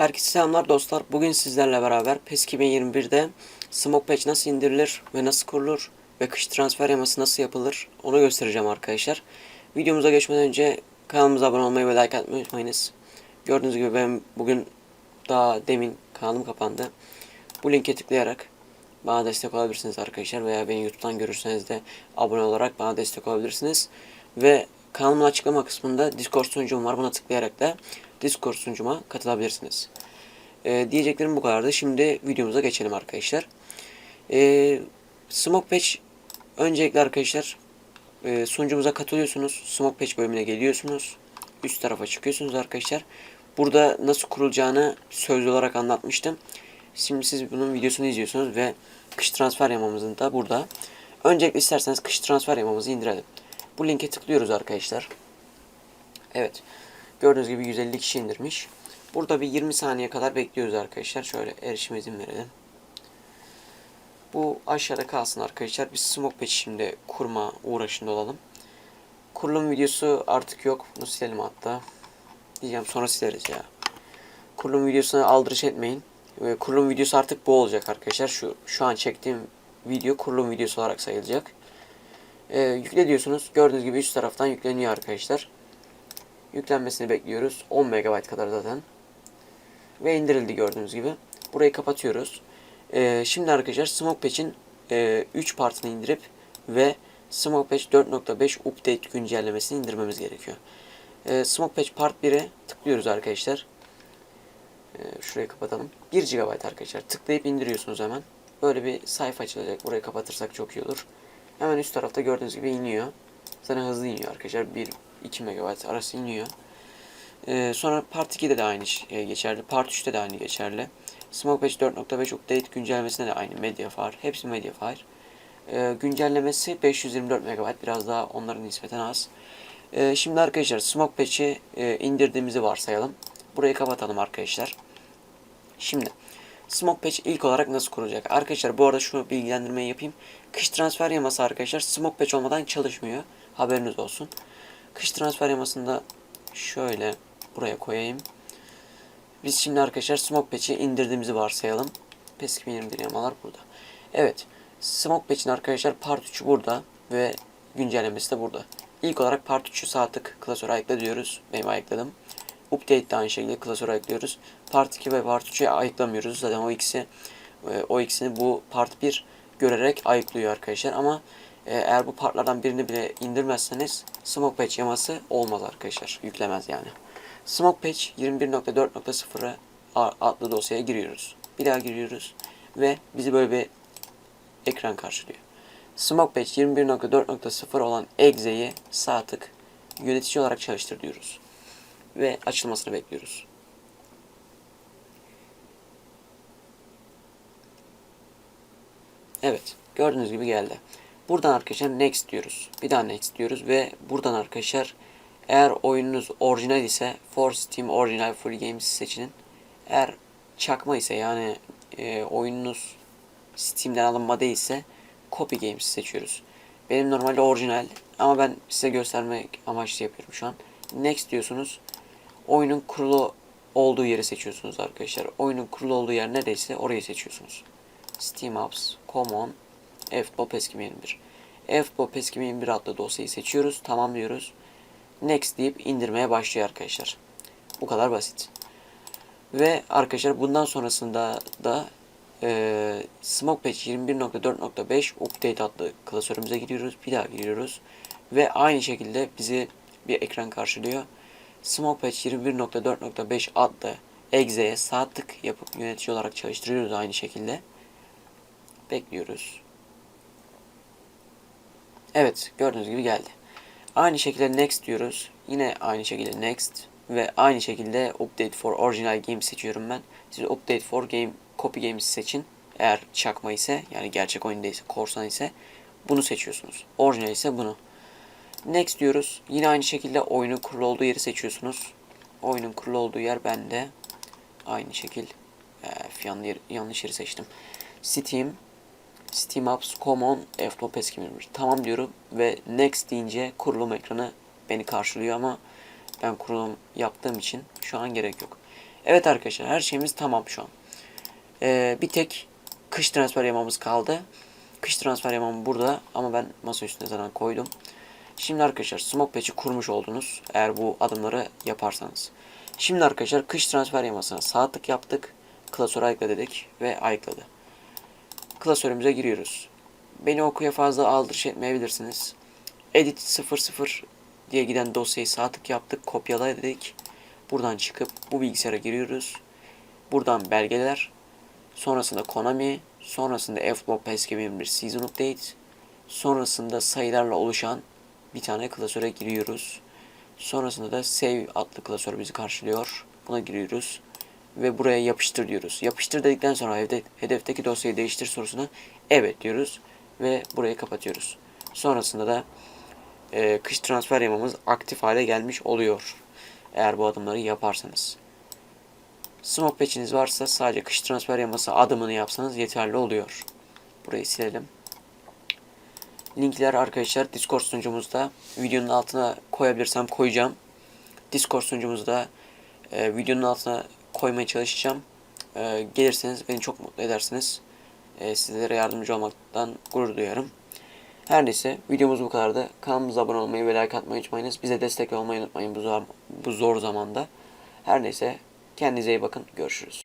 Herkese selamlar dostlar. Bugün sizlerle beraber PES 2021'de Smoke Patch nasıl indirilir ve nasıl kurulur ve kış transfer yaması nasıl yapılır onu göstereceğim arkadaşlar. Videomuza geçmeden önce kanalımıza abone olmayı ve like atmayı unutmayınız. Gördüğünüz gibi ben bugün daha demin kanalım kapandı. Bu linke tıklayarak bana destek olabilirsiniz arkadaşlar veya beni YouTube'dan görürseniz de abone olarak bana destek olabilirsiniz. Ve kanalımın açıklama kısmında Discord sunucum var. Buna tıklayarak da Discord sunucuma katılabilirsiniz. Ee, diyeceklerim bu kadardı. Şimdi videomuza geçelim arkadaşlar. Ee, Smoke Patch öncelikle arkadaşlar e, sunucumuza katılıyorsunuz. Smoke Patch bölümüne geliyorsunuz. Üst tarafa çıkıyorsunuz arkadaşlar. Burada nasıl kurulacağını sözlü olarak anlatmıştım. Şimdi siz bunun videosunu izliyorsunuz ve kış transfer yamamızın da burada. Öncelikle isterseniz kış transfer yamamızı indirelim. Bu linke tıklıyoruz arkadaşlar. Evet. Gördüğünüz gibi 150 kişi indirmiş. Burada bir 20 saniye kadar bekliyoruz arkadaşlar. Şöyle erişim izin verelim. Bu aşağıda kalsın arkadaşlar. Biz smoke patch şimdi kurma uğraşında olalım. Kurulum videosu artık yok. Bunu silelim hatta. Diyeceğim sonra sileriz ya. Kurulum videosuna aldırış etmeyin. Ve kurulum videosu artık bu olacak arkadaşlar. Şu şu an çektiğim video kurulum videosu olarak sayılacak. Ee, yükle diyorsunuz. Gördüğünüz gibi üst taraftan yükleniyor arkadaşlar. Yüklenmesini bekliyoruz. 10 MB kadar zaten. Ve indirildi gördüğünüz gibi. Burayı kapatıyoruz. Ee, şimdi arkadaşlar Smoke Patch'in e, 3 partını indirip ve Smoke Patch 4.5 Update güncellemesini indirmemiz gerekiyor. Ee, Smoke Patch Part 1'e tıklıyoruz arkadaşlar. Ee, şurayı kapatalım. 1 GB arkadaşlar. Tıklayıp indiriyorsunuz hemen. Böyle bir sayfa açılacak. Burayı kapatırsak çok iyi olur. Hemen üst tarafta gördüğünüz gibi iniyor. Zaten hızlı iniyor arkadaşlar. 1 2 MB arası iniyor. Ee, sonra Part 2'de de aynı şey geçerli. Part 3'te de aynı geçerli. Smoke Patch 4.5 Update güncellemesinde de aynı Mediafire. Hepsi Mediafire. Ee, güncellemesi 524 MB. Biraz daha onların nispeten az. Ee, şimdi arkadaşlar Smoke Patch'i e, indirdiğimizi varsayalım. Burayı kapatalım arkadaşlar. Şimdi Smoke Patch ilk olarak nasıl kurulacak? Arkadaşlar bu arada şu bilgilendirmeyi yapayım. Kış transfer yaması arkadaşlar Smoke Patch olmadan çalışmıyor. Haberiniz olsun. Kış transfer yamasında şöyle buraya koyayım. Biz şimdi arkadaşlar Smoke Patch'i indirdiğimizi varsayalım. PES 2021 yamalar burada. Evet. Smoke Patch'in arkadaşlar Part 3'ü burada ve güncellemesi de burada. İlk olarak Part 3'ü sağ tık klasöre ayıkla diyoruz. Benim ayıkladım. Update de aynı şekilde klasöre ayıklıyoruz. Part 2 ve Part 3'ü ayıklamıyoruz. Zaten o ikisi e, o ikisini bu Part 1 görerek ayıklıyor arkadaşlar ama eğer bu partlardan birini bile indirmezseniz Smoke Patch yaması olmaz arkadaşlar. Yüklemez yani. Smoke Patch 21.4.0'a adlı dosyaya giriyoruz. Bir daha giriyoruz ve bizi böyle bir ekran karşılıyor. Smoke Patch 21.4.0 olan exe'yi sağ tık yönetici olarak çalıştır diyoruz. Ve açılmasını bekliyoruz. Evet. Gördüğünüz gibi geldi. Buradan arkadaşlar next diyoruz. Bir daha next diyoruz ve buradan arkadaşlar eğer oyununuz orijinal ise For Steam Original Full Games seçinin. Eğer çakma ise yani e, oyununuz Steam'den alınma değilse Copy Games seçiyoruz. Benim normalde orijinal ama ben size göstermek amaçlı yapıyorum şu an. Next diyorsunuz. Oyunun kurulu olduğu yeri seçiyorsunuz arkadaşlar. Oyunun kurulu olduğu yer neredeyse orayı seçiyorsunuz. Steam Apps, Common, PES 2021. FBOP PES 2021 adlı dosyayı seçiyoruz. Tamam diyoruz. Next deyip indirmeye başlıyor arkadaşlar. Bu kadar basit. Ve arkadaşlar bundan sonrasında da e, Smoke Patch 21.4.5 Update adlı klasörümüze giriyoruz. Bir daha giriyoruz. Ve aynı şekilde bizi bir ekran karşılıyor. Smoke Patch 21.4.5 adlı exe'ye sağ tık yapıp yönetici olarak çalıştırıyoruz aynı şekilde. Bekliyoruz. Evet gördüğünüz gibi geldi. Aynı şekilde next diyoruz. Yine aynı şekilde next ve aynı şekilde update for original game seçiyorum ben. Siz update for game copy games seçin. Eğer çakma ise yani gerçek oyunda ise korsan ise bunu seçiyorsunuz. Orijinal ise bunu. Next diyoruz. Yine aynı şekilde oyunun kurulu olduğu yeri seçiyorsunuz. Oyunun kurulu olduğu yer bende. Aynı şekil. Ee, yanlış, yeri seçtim. Steam Steam Apps Common FTP eski Tamam diyorum ve Next deyince kurulum ekranı beni karşılıyor ama ben kurulum yaptığım için şu an gerek yok. Evet arkadaşlar her şeyimiz tamam şu an. Ee, bir tek kış transfer yamamız kaldı. Kış transfer yamam burada ama ben masa üstüne zaten koydum. Şimdi arkadaşlar smoke patch'i kurmuş oldunuz eğer bu adımları yaparsanız. Şimdi arkadaşlar kış transfer yamasına sağ tık yaptık. Klasörü ayıkla dedik ve ayıkladı. Klasörümüze giriyoruz. Beni okuya fazla aldırış etmeyebilirsiniz. Edit 00 diye giden dosyayı sağ tık yaptık. Kopyala dedik. Buradan çıkıp bu bilgisayara giriyoruz. Buradan belgeler. Sonrasında Konami. Sonrasında F-Block PES 21 Season Update. Sonrasında sayılarla oluşan bir tane klasöre giriyoruz. Sonrasında da Save adlı klasör bizi karşılıyor. Buna giriyoruz. Ve buraya yapıştır diyoruz. Yapıştır dedikten sonra hedef, hedefteki dosyayı değiştir sorusuna evet diyoruz. Ve burayı kapatıyoruz. Sonrasında da e, kış transfer yamamız aktif hale gelmiş oluyor. Eğer bu adımları yaparsanız. Smoke patch'iniz varsa sadece kış transfer yaması adımını yapsanız yeterli oluyor. Burayı silelim. Linkler arkadaşlar Discord sunucumuzda. Videonun altına koyabilirsem koyacağım. Discord sunucumuzda e, videonun altına koymaya çalışacağım. E, gelirseniz beni çok mutlu edersiniz. E, sizlere yardımcı olmaktan gurur duyarım. Her neyse videomuz bu kadardı. Kanalımıza abone olmayı ve like atmayı unutmayınız. Bize destek olmayı unutmayın bu zor, bu zor zamanda. Her neyse kendinize iyi bakın. Görüşürüz.